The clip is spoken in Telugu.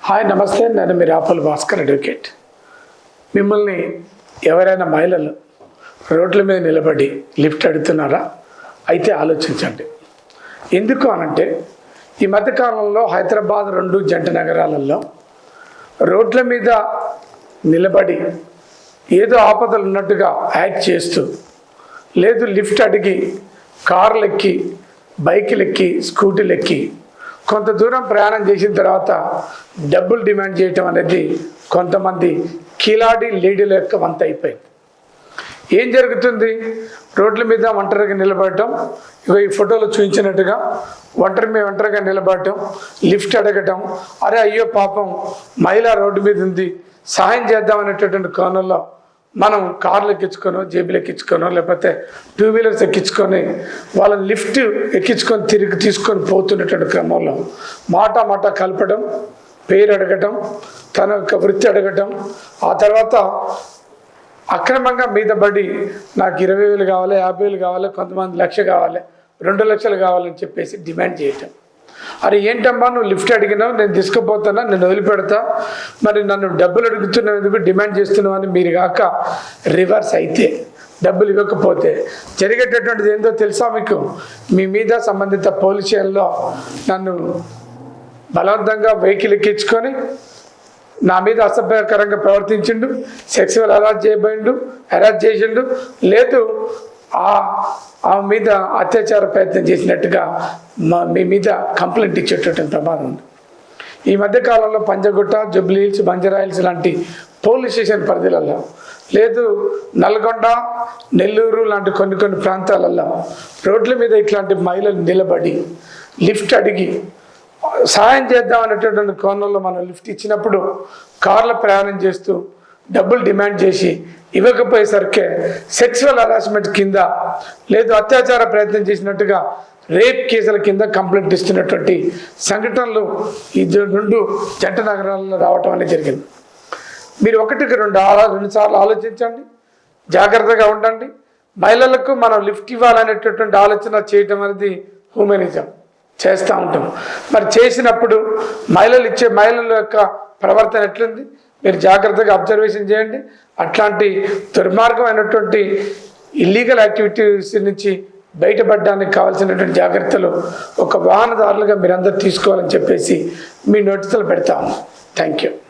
హాయ్ నమస్తే. నేను మీ రాపల్ భాస్కర్ అడ్వకేట్. మిమ్మల్ని ఎవరైనా మహిళలు రోడ్ల మీద నిలబడి లిఫ్ట్ అడుగుతున్నారా? అయితే ఆలోచించండి. ఎందుకు అనంటే ఈ మధ్యకాలంలో హైదరాబాద్ రెండు జంట నగరాలలో రోడ్ల మీద నిలబడి ఏదో ఆపదలు ఉన్నట్టుగా యాక్ట్ చేస్తూ లేదు లిఫ్ట్ అడిగి కార్లు ఎక్కి బైకులు ఎక్కి స్కూటీలు ఎక్కి కొంత దూరం ప్రయాణం చేసిన తర్వాత డబ్బులు డిమాండ్ చేయటం అనేది కొంతమంది కిలాడి లేడీల యొక్క వంత అయిపోయింది. ఏం జరుగుతుంది? రోడ్ల మీద ఒంటరిగా నిలబడటం ఇక ఈ ఫోటోలో చూపించినట్టుగా ఒంటరి మీద ఒంటరిగా నిలబడటం లిఫ్ట్ అడగటం అరే అయ్యో పాపం మహిళ రోడ్డు మీద ఉంది సహాయం చేద్దాం అనేటటువంటి కోణంలో మనం కార్లు ఎక్కించుకోనో జేబులు ఎక్కించుకోనో లేకపోతే టూ వీలర్స్ ఎక్కించుకొని వాళ్ళని లిఫ్ట్ ఎక్కించుకొని తిరిగి తీసుకొని పోతున్నటువంటి క్రమంలో మాట మాట కలపడం పేరు అడగటం తన యొక్క వృత్తి అడగటం ఆ తర్వాత అక్రమంగా మీద పడి నాకు ఇరవై వేలు కావాలి యాభై వేలు కావాలి కొంతమంది లక్ష కావాలి రెండు లక్షలు కావాలని చెప్పేసి డిమాండ్ చేయటం. అరే ఏంటమ్మా నువ్వు లిఫ్ట్ అడిగినావు నేను తీసుకుపోతానా నేను వదిలిపెడతా. మరి నన్ను డబ్బులు అడుగుతున్నందుకు డిమాండ్ చేస్తున్నావు అని మీరు కాక రివర్స్ అయితే డబ్బులు ఇవ్వకపోతే. జరిగేటటువంటిది ఏందో తెలుసా మీకు? మీ మీద సంబంధిత పోలీసుల్లో నన్ను బలవంతంగా వెహికల్ ఎక్కించుకొని నా మీద అసభ్యకరంగా ప్రవర్తించిండు సెక్సువల్ హెరాస్ చేయబోయిండు హెరాస్ చేసిండు. లేదు ఆ మీద అత్యాచార ప్రయత్నం చేసినట్టుగా మా మీ మీద కంప్లైంట్ ఇచ్చేటటువంటి ప్రమాదం ఉంది. ఈ మధ్యకాలంలో పంజగుట్ట జుబ్లీ హిల్స్ లాంటి పోలీస్ స్టేషన్ పరిధిలలో లేదు నల్గొండ నెల్లూరు లాంటి కొన్ని కొన్ని ప్రాంతాలలో రోడ్ల మీద ఇట్లాంటి మహిళలు నిలబడి లిఫ్ట్ అడిగి సాయం చేద్దాం అనేటటువంటి కోణంలో మనం లిఫ్ట్ ఇచ్చినప్పుడు కార్ల ప్రయాణం చేస్తూ డబ్బులు డిమాండ్ చేసి ఇవ్వకపోయేసరికి సెక్సువల్ హరాస్మెంట్ కింద లేదు అత్యాచార ప్రయత్నం చేసినట్టుగా రేప్ కేసుల కింద కంప్లైంట్ ఇస్తున్నటువంటి సంఘటనలు ఈ రెండు జంట నగరాల్లో రావటం అనేది జరిగింది. మీరు ఒకటికి రెండు ఆలో రెండుసార్లు ఆలోచించండి. జాగ్రత్తగా ఉండండి. మహిళలకు మనం లిఫ్ట్ ఇవ్వాలనేటటువంటి ఆలోచన చేయటం అనేది హ్యూమనిజం చేస్తూ ఉంటాం. మరి చేసినప్పుడు మహిళలు ఇచ్చే మహిళల యొక్క ప్రవర్తన ఎట్లుంది? మీరు జాగ్రత్తగా అబ్జర్వేషన్ చేయండి. అట్లాంటి దుర్మార్గమైనటువంటి ఇల్లీగల్ యాక్టివిటీస్ నుంచి బయటపడడానికి కావాల్సినటువంటి జాగ్రత్తలు ఒక వాహనదారులుగా మీరందరూ తీసుకోవాలని చెప్పేసి మీ నోటీసులు పెడతాము. Thank you